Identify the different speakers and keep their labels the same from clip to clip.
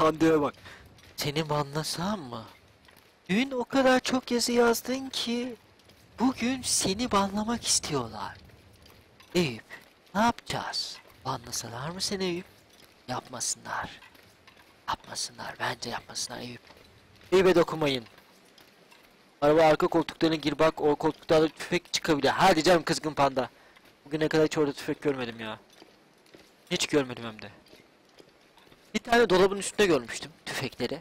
Speaker 1: Ando'ya bak. Seni banlasam mı? Dün o kadar çok yazı yazdın ki bugün seni banlamak istiyorlar. Eyüp, ne yapacağız? Banlasalar mı seni Eyüp? Yapmasınlar. Yapmasınlar. Bence yapmasınlar Eyüp. Eyüp'e dokunmayın. Araba arka koltuklarına gir bak o koltuklarda tüfek çıkabilir. Hadi canım kızgın panda. Bugüne kadar hiç orada tüfek görmedim ya. Hiç görmedim hem de. Bir tane dolabın üstünde görmüştüm tüfekleri.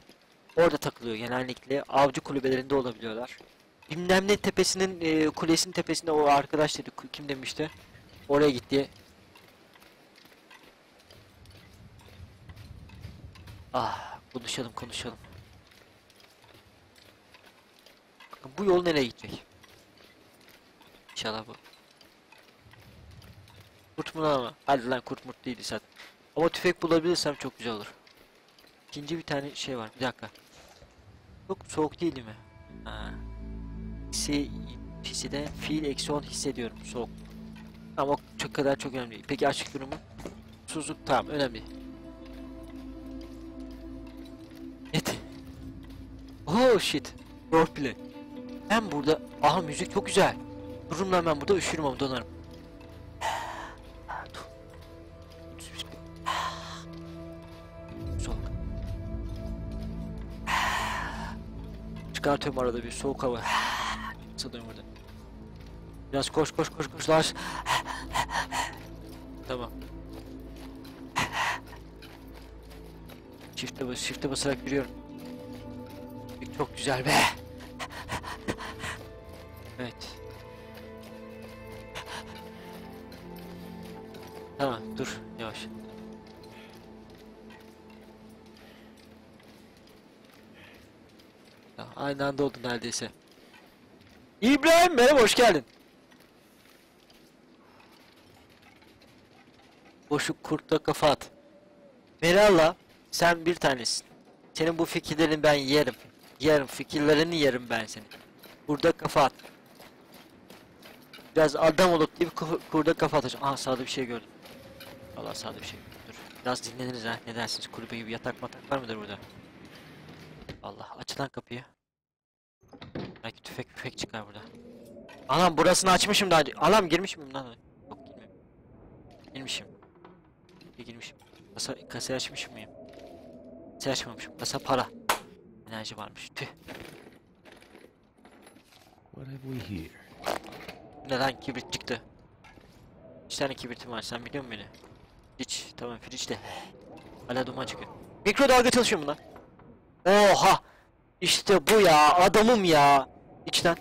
Speaker 1: Orada takılıyor genellikle. Avcı kulübelerinde olabiliyorlar. Bilmem ne tepesinin e, kulesinin tepesinde o arkadaş dedi kim demişti. Oraya gitti. Ah konuşalım konuşalım. Bakın bu yol nereye gidecek? İnşallah bu. Kurt mu lan? Hadi lan kurt murt değildi zaten. Ama tüfek bulabilirsem çok güzel olur. İkinci bir tane şey var. Bir dakika. Çok soğuk değil mi? Ha. Eksi pisi de fiil eksi 10 hissediyorum soğuk. Ama çok kadar çok önemli. Peki açlık durumu? Susuzluk tamam önemli. Net. Oh shit. Roleplay. Ben burada... Aha müzik çok güzel. Dururum lan ben burada üşürüm ama donarım. Çıkartıyorum arada bir soğuk hava. Salıyorum burada. Biraz koş koş koş koş Lars. tamam. Shift'e bas, shift'e basarak yürüyorum. Çok güzel be. Evet. Tamam dur yavaş. Aynı anda oldu neredeyse. İbrahim merhaba hoş geldin. Boşluk kurtla kafa at. Merhaba sen bir tanesin. Senin bu fikirlerini ben yerim. Yerim fikirlerini yerim ben senin. Burada kafa at. Biraz adam olup ku- kurda kafa atacağım. Aha sağda bir şey gördüm. Allah sağda bir şey gördüm. Dur. Biraz dinleniriz ha. Ne dersiniz? Kulübe gibi yatak matak var mıdır burada? Allah açılan kapıyı. Belki tüfek tüfek çıkar burada. Anam burasını açmışım daha. Anam girmiş miyim lan? Yok girmedim. Girmişim. Bir girmişim. Kasa, kasayı açmış mıyım? Kasayı açmamışım. Kasa para. Enerji varmış. Tüh.
Speaker 2: What have we here?
Speaker 1: Neden kibrit çıktı? İki tane kibritim var sen biliyor musun beni? Friç tamam friç de Hala duman çıkıyor Mikrodalga çalışıyor mu lan? Oha İşte bu ya adamım ya. İç lan.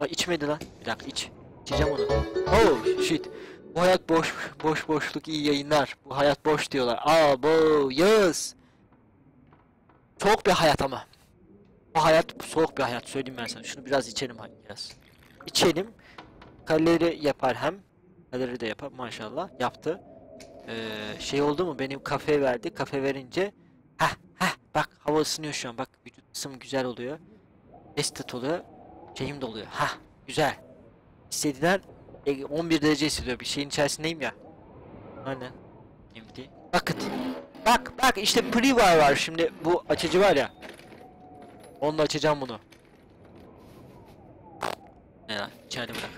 Speaker 1: Bak içmedi lan. Bir dakika iç. İçeceğim onu. Oh shit. Bu hayat boş boş boşluk iyi yayınlar. Bu hayat boş diyorlar. Aa bu yes. Soğuk bir hayat ama. Bu hayat soğuk bir hayat söyleyeyim ben sana. Şunu biraz içelim hadi biraz. İçelim. Kalori yapar hem. Kalori de yapar maşallah. Yaptı. Ee, şey oldu mu? Benim kafe verdi. Kafe verince heh heh bak hava ısınıyor şu an. Bak vücut ısım güzel oluyor. Estet oluyor. Şeyim de oluyor. Hah güzel. İstediler e, 11 derece hissediyor. Bir şeyin içerisindeyim ya. Aynen. Şimdi bakın. Bak bak işte pre var var şimdi bu açıcı var ya. Onunla açacağım bunu. Ne lan? İçeride bırak.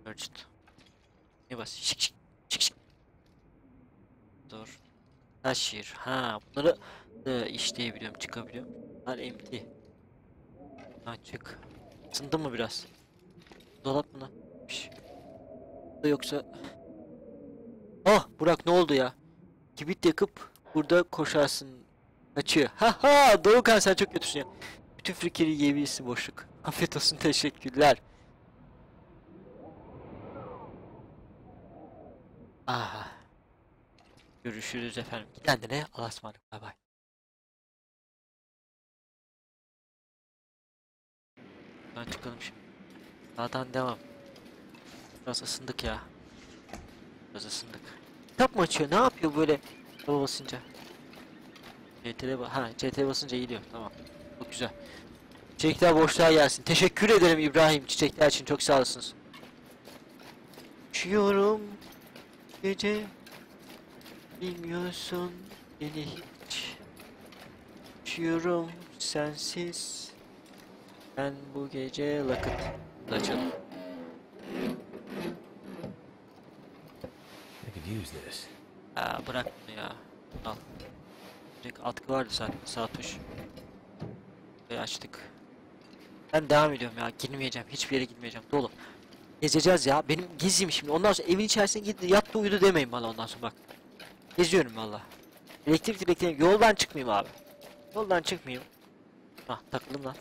Speaker 1: Urgent. Ne bas? Şık şık şık şık. Dur. Taşır. Ha bunları da işleyebiliyorum, çıkabiliyorum. Bunlar empty. Açık. Isındı mı biraz? Dolap mı lan? Yoksa... Ah Burak ne oldu ya? Kibrit yakıp burada koşarsın. Kaçıyor. Ha ha Doğukan sen çok kötüsün ya. Bütün frikeri yiyebilirsin boşluk. Afiyet olsun teşekkürler. Aha. Görüşürüz efendim. Kendine Allah'a ısmarladık. Bay bay. Ben çıkalım şimdi. Sağdan devam. Biraz ısındık ya. Biraz ısındık. Kitap mı açıyor? Ne yapıyor böyle? Hava basınca. CTR'e ba ha CTR'e basınca gidiyor. Tamam. Çok güzel. Çiçekler boşluğa gelsin. Teşekkür ederim İbrahim çiçekler için çok sağ olasınız. Üşüyorum. Gece Bilmiyorsun beni hiç. Üşüyorum sensiz. Ben bu gece lakıt Açalım
Speaker 2: I could use this.
Speaker 1: Aa bırak bunu ya. Al. Direkt atkı vardı zaten sağ tuş. Ve açtık. Ben devam ediyorum ya girmeyeceğim. Hiçbir yere gitmeyeceğim dolu Gezeceğiz ya. Benim geziyim şimdi. Ondan sonra evin içerisine gitti yattı uyudu demeyin bana ondan sonra bak Geziyorum valla Elektrik bekleyin yoldan çıkmayayım abi. Yoldan çıkmayayım. Hah takıldım lan.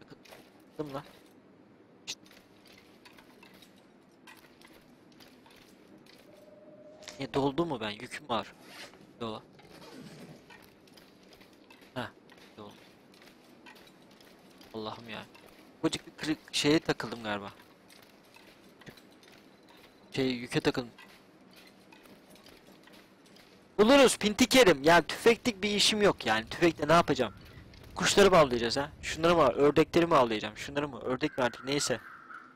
Speaker 1: Takıldım lan. Niye doldu mu ben? Yüküm var. Yola Heh doldu. Allah'ım ya. Kocuk bir kırık şeye takıldım galiba. Şey yüke takıldım Buluruz pintikerim. Yani tüfeklik bir işim yok yani. Tüfekle ne yapacağım? Kuşları mı avlayacağız ha? Şunları mı? Ördekleri mi avlayacağım? Şunları mı? Ördek mi artık? Neyse.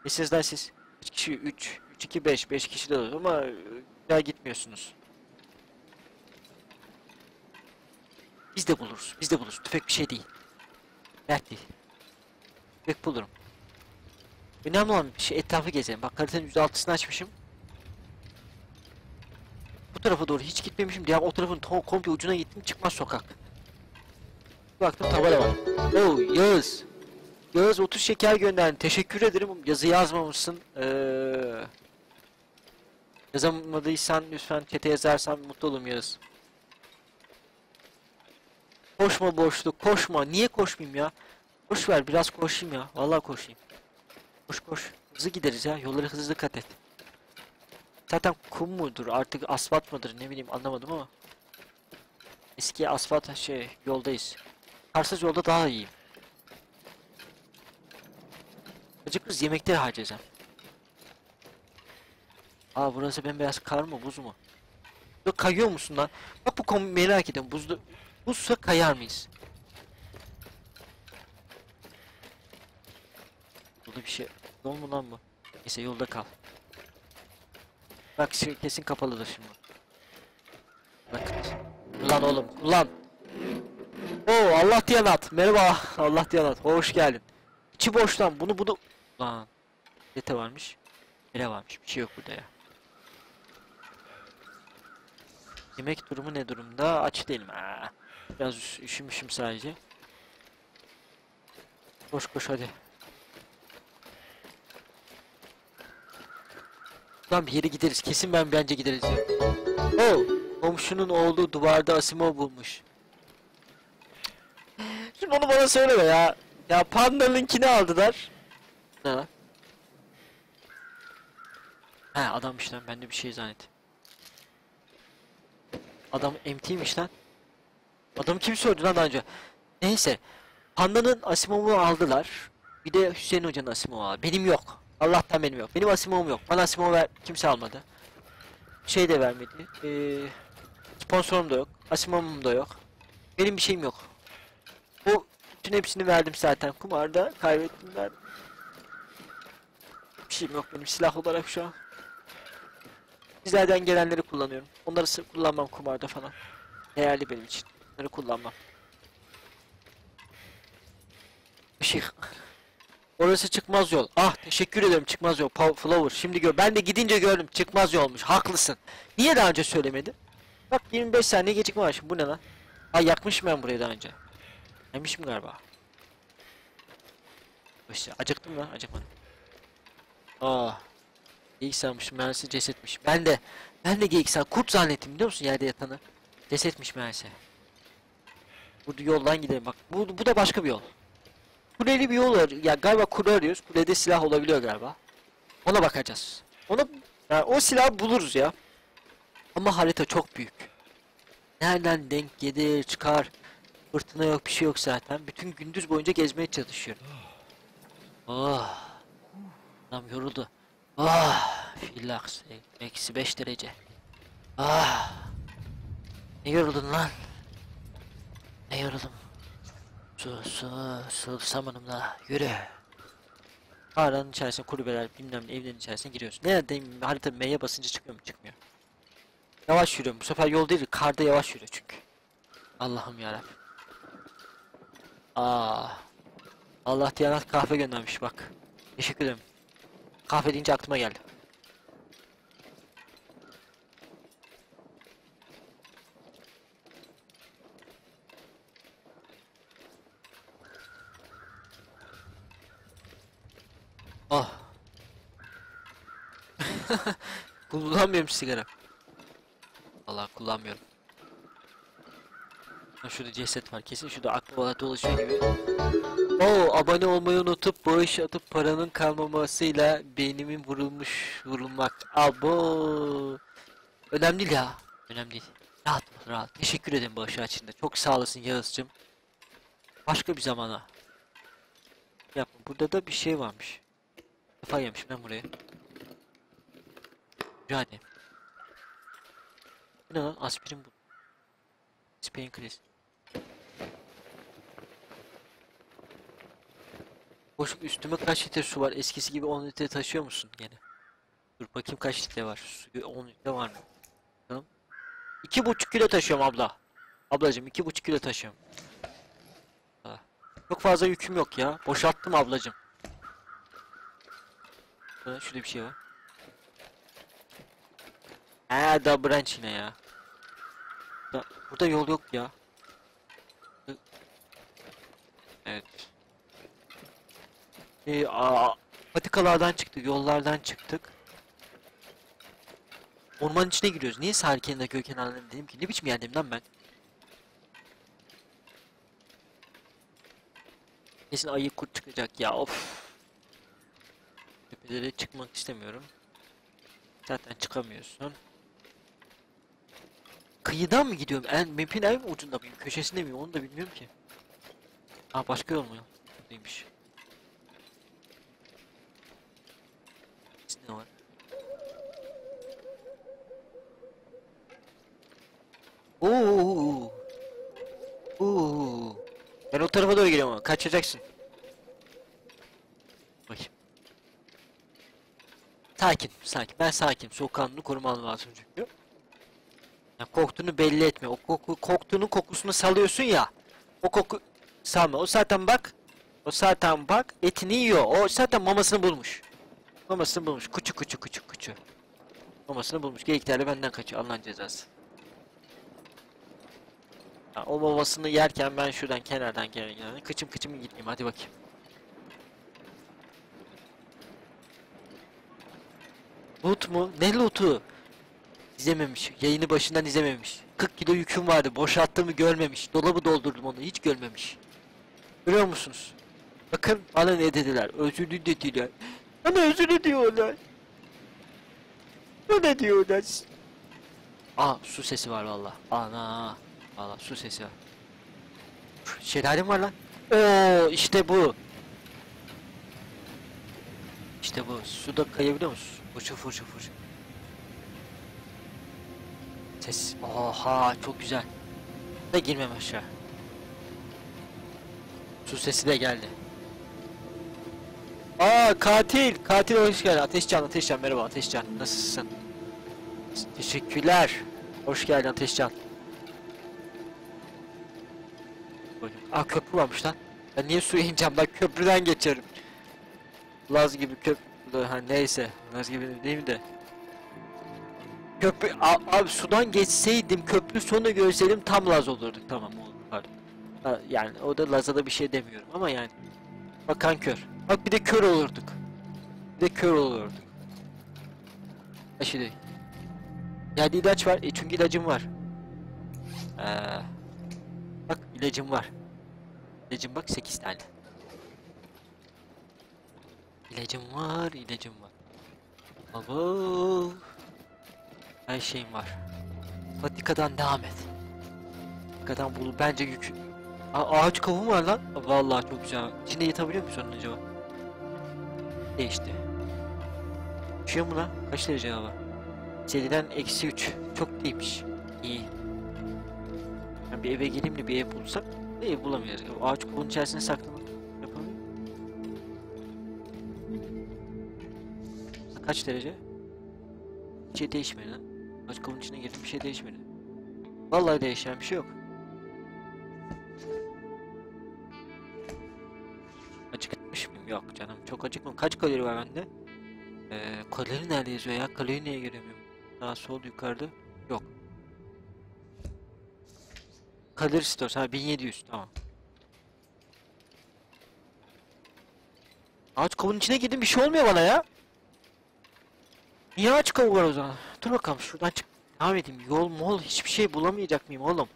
Speaker 1: Ne sizler siz? Kaç kişi? 3, 3, 2, 5. 5 kişi de olur ama e, güzel gitmiyorsunuz. Biz de buluruz. Biz de buluruz. Tüfek bir şey değil. Dert değil. Tüfek bulurum. Önemli olan bir şey etrafı gezelim. Bak haritanın %6'sını açmışım. Tarafa doğru hiç gitmemişim. Diğer o tarafın to komple ucuna gittim. Çıkmaz sokak. Baktım tabela var. Oh Yağız. Yağız 30 şeker gönderdin. Teşekkür ederim. Yazı yazmamışsın. Ee, yazamadıysan lütfen çete yazarsan mutlu olurum Yağız. Koşma boşluk. Koşma. Niye koşmayayım ya? Koş ver biraz koşayım ya. Vallahi koşayım. Koş koş. Hızlı gideriz ya. Yolları hızlı kat et. Zaten kum mudur artık asfalt mıdır ne bileyim anlamadım ama Eski asfalt şey yoldayız Karsız yolda daha iyiyim Acıkırız yemekleri harcayacağım Aa burası bembeyaz kar mı buz mu? Yok kayıyor musun lan? Bak bu konu merak ediyorum buzlu Buzsa kayar mıyız? Burada bir şey Yol mu lan bu? Neyse yolda kal Bak kesin kapalıdır şimdi. Bak. Ulan oğlum ulan. Oo Allah diyen at. Merhaba Allah diyen at. Hoş geldin. İçi boş lan bunu bunu. Lan. Dete varmış. Nere varmış bir şey yok burada ya. Yemek durumu ne durumda? Aç değilim. Aa, biraz üş- üşümüşüm sadece. Koş koş hadi. Lan bir yere gideriz. Kesin ben bence gideriz ya. Oh! Komşunun oğlu duvarda Asimov bulmuş. Şimdi onu bana söyleme ya. Ya Panda'nınkini aldılar. Ne lan? He adammış lan. Ben de bir şey zannettim. Adam MT'ymiş lan. Adamı kim söyledi lan daha önce? Neyse. Panda'nın Asimov'u aldılar. Bir de Hüseyin Hoca'nın Asimov'u aldı. Benim yok. Allah'tan benim yok. Benim Asimov'um yok. Bana Asimov ver kimse almadı. Şey de vermedi. Ee, sponsorum da yok. Asimov'um da yok. Benim bir şeyim yok. Bu bütün hepsini verdim zaten. Kumarda kaybettim ben. Bir şeyim yok benim silah olarak şu an. Sizlerden gelenleri kullanıyorum. Onları kullanmam kumarda falan. Değerli benim için. Onları kullanmam. Işık. Orası çıkmaz yol. Ah teşekkür ederim çıkmaz yol. Paw Flower. Şimdi gör. Ben de gidince gördüm çıkmaz yolmuş. Haklısın. Niye daha önce söylemedin? Bak 25 saniye gecikme var şimdi. Bu ne lan? Ay yakmışım ben burayı daha önce. Yemişim galiba. İşte acıktım lan acıkmadım. Aa. Geyik sanmışım meğerse cesetmiş. Ben de ben de geyik san kurt zannettim biliyor musun yerde yatanı. Cesetmiş meğerse. Bu yoldan gidelim bak. Bu, bu da başka bir yol. Kuleli bir yol var. Ya galiba kule arıyoruz. Kulede silah olabiliyor galiba. Ona bakacağız. Ona yani o silahı buluruz ya. Ama harita çok büyük. Nereden denk gelir, çıkar. Fırtına yok, bir şey yok zaten. Bütün gündüz boyunca gezmeye çalışıyorum. Oh. Adam yoruldu. Ah. Fillax. e- Eksi 5 derece. Ah. Ne yoruldun lan? Ne yoruldum? Su, su, su samanımla yürü. Mağaranın içerisine kulübeler bilmem ne evlerin içerisine giriyorsun. Neredeyim harita M'ye basınca çıkmıyor mu? Çıkmıyor. Yavaş yürüyorum. Bu sefer yol değil, karda yavaş yürü çünkü. Allah'ım yarabbim. Aa. Allah Diyanat kahve göndermiş bak. Teşekkür ederim. Kahve deyince aklıma geldi. Ah. Kullanmıyorum sigara. Allah kullanmıyorum. Ha, şurada ceset var kesin şurada akbabalar dolaşıyor gibi. Oo abone olmayı unutup bağış atıp paranın kalmamasıyla beynimin vurulmuş vurulmak. Abo. Önemli değil ya. Önemli değil. Rahat ol, rahat. Teşekkür ederim bağışı açında. Çok sağ olasın Yağız'cım. Başka bir zamana. Yapma. Burada da bir şey varmış. Defa yemişim ben buraya. Bu ne lan? Aspirin bu. Spain kriz. Boşluk üstüme kaç litre su var? Eskisi gibi 10 litre taşıyor musun gene? Dur bakayım kaç litre var. Suyu 10 litre var mı? Tamam. 2,5 kilo taşıyorum abla. Ablacım 2,5 kilo taşıyorum. Ha. Çok fazla yüküm yok ya. Boşalttım ablacım. Ha, şurada bir şey var. Ha da branch yine ya. Da- burada yol yok ya. Evet. Ee, patikalardan çıktık, yollardan çıktık. Ormanın içine giriyoruz. Niye sahil kenarında köy kenarlarında dedim ki? Ne biçim yerdeyim lan ben? Kesin ayı kurt çıkacak ya of. Tepelere çıkmak istemiyorum. Zaten çıkamıyorsun. Kıyıdan mı gidiyorum? En map'in en ucunda mıyım? Köşesinde miyim? Onu da bilmiyorum ki. Aa başka yol mu? Buradaymış. Ne var? Oo. Oo. Ben o tarafa doğru geliyorum kaçacaksın. Bakayım. Sakin, sakin. Ben sakin. Soğukkanlılığını korumam lazım çünkü. Ya koktuğunu belli etme. O koku, koktuğunun kokusunu salıyorsun ya. O koku salma. O zaten bak. O zaten bak etini yiyor. O zaten mamasını bulmuş. Mamasını bulmuş. Kuçu kuçu kuçu kuçu. Mamasını bulmuş. Geyiklerle benden kaçıyor. Allah'ın cezası. Ha, o mamasını yerken ben şuradan kenardan gelen gelen kıçım kıçım gideyim. Hadi bakayım. Loot mu? Ne lootu? İzlememiş. Yayını başından izlememiş. 40 kilo yüküm vardı. Boşalttığımı görmemiş. Dolabı doldurdum onu. Hiç görmemiş. Görüyor musunuz? Bakın bana ne dediler. Özür dediler. Bana özür diyorlar. Bana diyorlar. Aa su sesi var valla. Ana. Valla su sesi var. Üf, Şelalim var lan. Oo işte bu. İşte bu. Suda kayabiliyor musun? Fırça fırça fırça. Ses. Oha çok güzel. Da girmem aşağı. Su sesi de geldi. Aa katil. Katil hoş geldin. Ateşcan Ateşcan merhaba Ateşcan. Nasılsın? Teşekkürler. Hoş geldin Ateşcan. Aa köprü varmış lan. Ben niye suya ineceğim? Ben köprüden geçerim. Laz gibi köprü... Ha neyse. Laz gibi değil de. Köprü... A- abi sudan geçseydim köprü sonu görseydim tam Laz olurduk. Tamam olur. Pardon. Yani o da Laz'a da bir şey demiyorum ama yani. Bakan kör. Bak bir de kör olurduk. Bir de kör olurduk. Ha şimdi. Yani ilaç var. E çünkü ilacım var. Ee, bak ilacım var. İlacım bak 8 tane. İlacım var, ilacım var. Abo. Her şeyim var. Patikadan devam et. Patikadan bul. Bence yük. A ağaç kavuğu var lan. Vallahi çok güzel. İçinde yatabiliyor musun onun acaba? Değişti. Üşüyor mu lan? Kaç derece hava? Seriden eksi 3. Çok değilmiş. İyi. Ben bir eve geleyim de bir ev bulsak. Ev bulamayacağız. Ağaç kavuğunun içerisine saklanıp Kaç derece? Hiç şey değişmedi lan. Aç kabın içine girdim bir şey değişmedi. Vallahi değişen bir şey yok. Acıkmış mıyım? Yok canım çok acıkmam. Kaç kalori var bende? Ee, kalori nerede yazıyor ya? Kalori niye göremiyorum? Daha sol yukarıda. Yok. Kalori stores. Ha 1700 tamam. Ağaç kabuğunun içine girdim bir şey olmuyor bana ya. Niye kabuğu var o zaman? Dur bakalım şuradan çık. Devam edeyim. Yol mol hiçbir şey bulamayacak mıyım oğlum?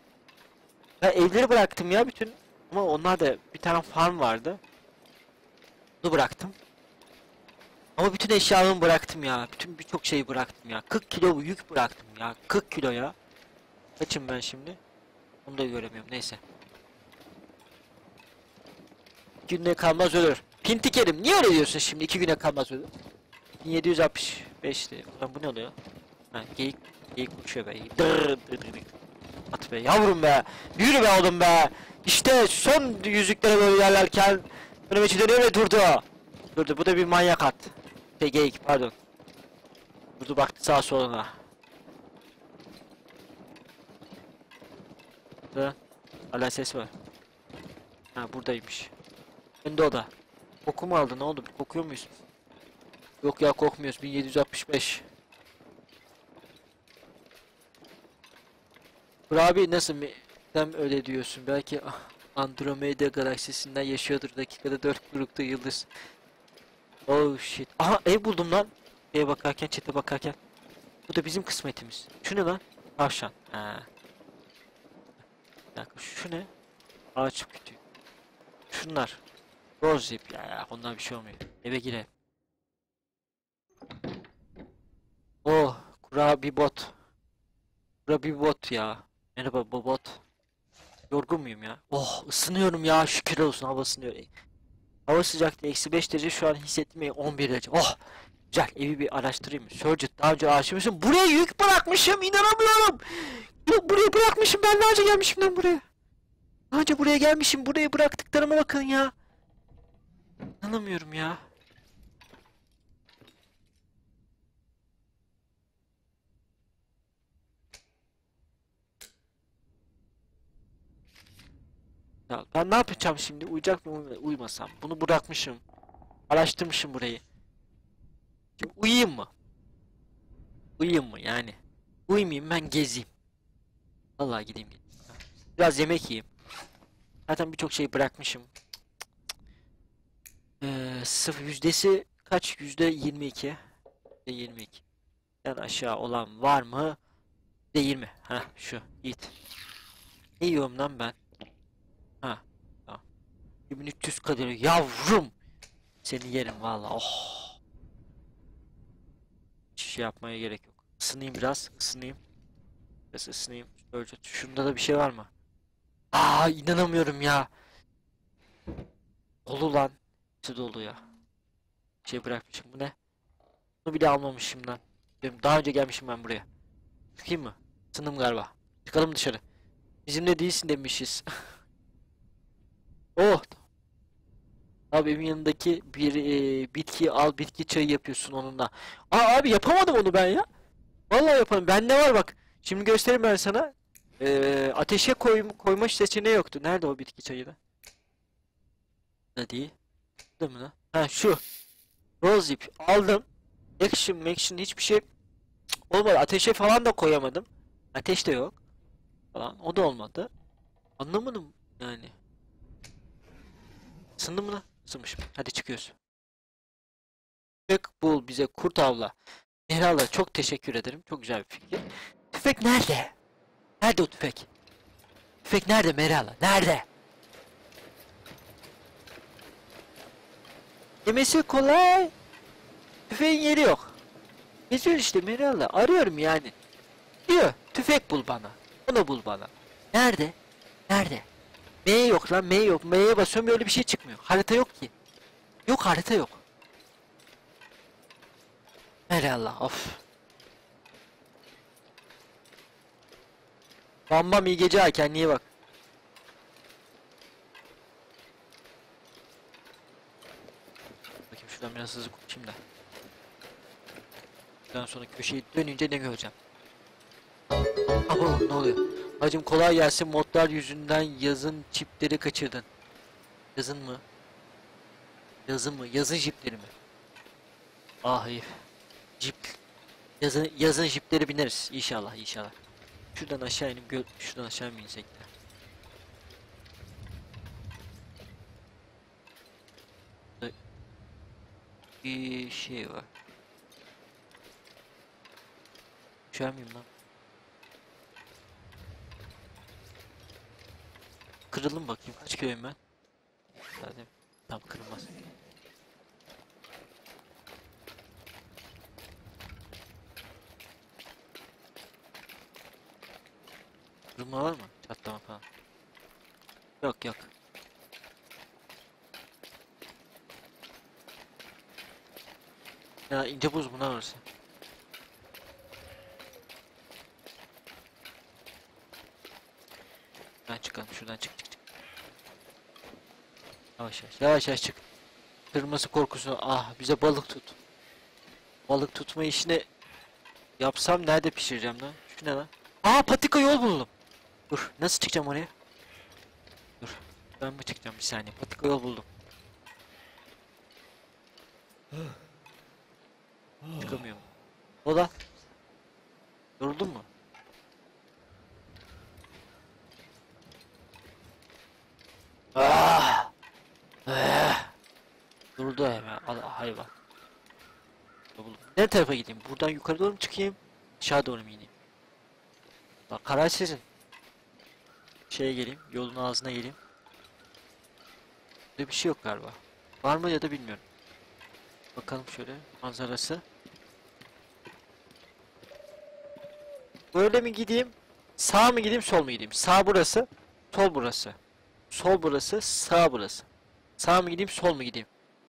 Speaker 1: Ben evleri bıraktım ya bütün. Ama onlar da bir tane farm vardı. Bunu bıraktım. Ama bütün eşyalarımı bıraktım ya. Bütün birçok şeyi bıraktım ya. 40 kilo yük bıraktım ya. 40 kilo ya. Kaçım ben şimdi? Onu da göremiyorum. Neyse. Günde kalmaz ölür. Pintikerim. Niye öyle diyorsun şimdi? İki güne kalmaz ölür. 1765'ti. Ulan bu ne oluyor? Ha, geyik, geyik uçuyor be. Dırr, dırr, dırr. At be yavrum be. Yürü be oğlum be. İşte son yüzüklere böyle yerlerken önüme dönüyor ve durdu. Durdu. Bu da bir manyak at. Şey geyik pardon. Durdu baktı sağa soluna. Burada hala ses var. Ha buradaymış. Önde o da. Koku mu aldı ne oldu? Kokuyor muyuz? Yok ya kokmuyoruz. 1765. Dur abi nasıl mi? Sen öyle diyorsun. Belki Andromeda galaksisinden yaşıyordur. Dakikada 4 grupta yıldız. Oh shit. Aha ev buldum lan. Şeye bakarken, çete bakarken. Bu da bizim kısmetimiz. Şu ne lan? Tavşan. Ha. Bir şu ne? Ağaç kütüğü. Şunlar. Rose ya, ya ondan bir şey olmuyor. Eve girelim. Oh, kurabiye bot. Kurabiye bot ya. Merhaba bobot. Yorgun muyum ya? Oh, ısınıyorum ya. Şükür olsun hava ısınıyor. E, Hava sıcaklığı eksi 5 derece şu an hissettim 11 derece. Oh! Güzel evi bir araştırayım. Surgeon daha önce aşmışım. Buraya yük bırakmışım. inanamıyorum. Bu- Buraya bırakmışım. Ben daha önce gelmişim lan buraya. Daha önce buraya gelmişim. Buraya bıraktıklarıma bakın ya. İnanamıyorum ya. Ya ben ne yapacağım şimdi? Uyuyacak mı uyumasam? Bunu bırakmışım. Araştırmışım burayı. Şimdi uyuyayım mı? Uyuyayım mı yani? Uyumayayım ben gezeyim. Vallahi gideyim. Biraz yemek yiyeyim. Zaten birçok şeyi bırakmışım. Ee, sıfır yüzdesi kaç? Yüzde 22. Yüzde 22. Yani aşağı olan var mı? Yüzde 20. Ha şu. Yiğit. Ne yiyorum lan ben? Ha. Tamam. 2300 kalori. Yavrum. Seni yerim valla. Oh. Hiç şey yapmaya gerek yok. Isınayım biraz. ısınayım. Biraz ısınayım. Böylece şunda da bir şey var mı? Aa inanamıyorum ya. Dolu lan. Hepsi dolu ya. Şey bırakmışım. Bu ne? Bunu bile almamışım lan. Daha önce gelmişim ben buraya. Çıkayım mı? Isındım galiba. Çıkalım dışarı. Bizimle değilsin demişiz. oh. Abi yanındaki bir e, bitki al bitki çayı yapıyorsun onunla. Aa abi yapamadım onu ben ya. Vallahi yapamadım. Ben ne var bak. Şimdi göstereyim ben sana. Ee, ateşe koy, koyma seçeneği yoktu. Nerede o bitki çayı da? Da değil. Değil mi lan? Ha şu. Rose ip aldım. Action action hiçbir şey olmadı. Ateşe falan da koyamadım. Ateş de yok. Falan. O da olmadı. Anlamadım yani. Isındı mı lan? Isınmışım. Hadi çıkıyoruz. Tüfek bul bize kurt avla. Mehral'a çok teşekkür ederim. Çok güzel bir fikir. Tüfek nerede? Nerede o tüfek? Tüfek nerede Mehral'a? Nerede? Yemesi kolay. Tüfeğin yeri yok. Geziyor işte Mehral'la. Arıyorum yani. Diyor tüfek bul bana. Onu bul bana. Nerede? Nerede? M yok lan M yok. M'ye basıyorum böyle bir şey çıkmıyor. Harita yok ki. Yok harita yok. Merallah of. Bam bam iyi gece ha kendine bak. Bakayım şuradan biraz hızlı da. Bundan sonra köşeyi dönünce ne göreceğim? Abo ne oluyor? Hacım kolay gelsin modlar yüzünden yazın çipleri kaçırdın. Yazın mı? Yazın mı? Yazın jipleri mi? Ah herif. Jip. Yazın, yazın jipleri bineriz inşallah inşallah. Şuradan aşağı inip gö şuradan aşağı mı insek? Burada Bir şey var. Düşer miyim lan? Kırılın bakayım kaç kiloyum ben? Zaten tam kırılmaz. Kırılma var mı? Çatlama falan. Yok yok. Ya ince buz bunlar orası. Şuradan çık çık çık. Yavaş yavaş yavaş yavaş çık. Kırması korkusu ah bize balık tut. Balık tutma işini yapsam nerede pişireceğim lan? Şu ne lan? Aa patika yol buldum. Dur nasıl çıkacağım oraya? Dur ben mi çıkacağım bir saniye patika yol buldum. Çıkamıyorum. Ola. Yoruldun mu? Ah! Eh! Durdu hemen al- hayvan. Buldum. Ne tarafa gideyim? Buradan yukarı doğru mu çıkayım? Aşağı doğru mu ineyim? Bak karar sizin. Şeye geleyim, yolun ağzına geleyim. Burada bir şey yok galiba. Var mı ya da bilmiyorum. Bakalım şöyle manzarası. Böyle mi gideyim? Sağ mı gideyim, sol mu gideyim? Sağ burası, sol burası. Sol burası, sağ burası. Sağ mı gideyim, sol mu gideyim?